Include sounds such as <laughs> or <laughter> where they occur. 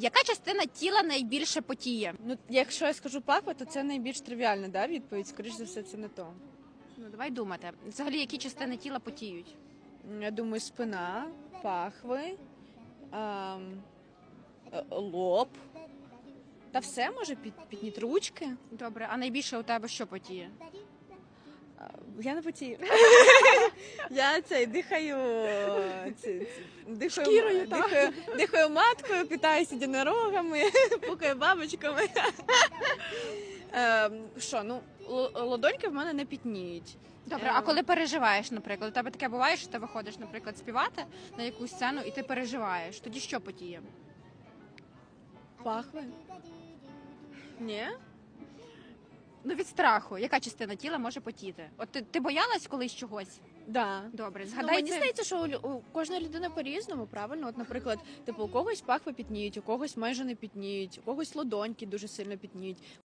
Яка частина тіла найбільше потіє? Ну, якщо я скажу пахва, то це найбільш тривіальна да, відповідь. Скоріш за все, це не то. Ну давай думати. Взагалі, які частини тіла потіють? Я думаю, спина, пахви, ем, е, лоб. Та все може під, підніт ручки. Добре, а найбільше у тебе що потіє? А, Я не потію. <laughs> Я цей дихаю, ці- дихаю, Шкірою, дихаю, дихаю маткою, питаюся єдинорогами, <laughs> пукаю бабочками. Ем, Що, ну, л- ладоньки в мене не пітніють. Добре, а коли переживаєш, наприклад, у тебе таке буває, що ти виходиш, наприклад, співати на якусь сцену, і ти переживаєш. Тоді що потіє? Пахви? Ні? Ну від страху, яка частина тіла може потіти? От ти, ти боялась колись чогось? Да. Добре, Ну, згадай. мені здається, що у, лю- у кожної людини по-різному, правильно? От, наприклад, типу, у когось пахви пітніють, у когось майже не пітніють, у когось ладоньки дуже сильно пітніють,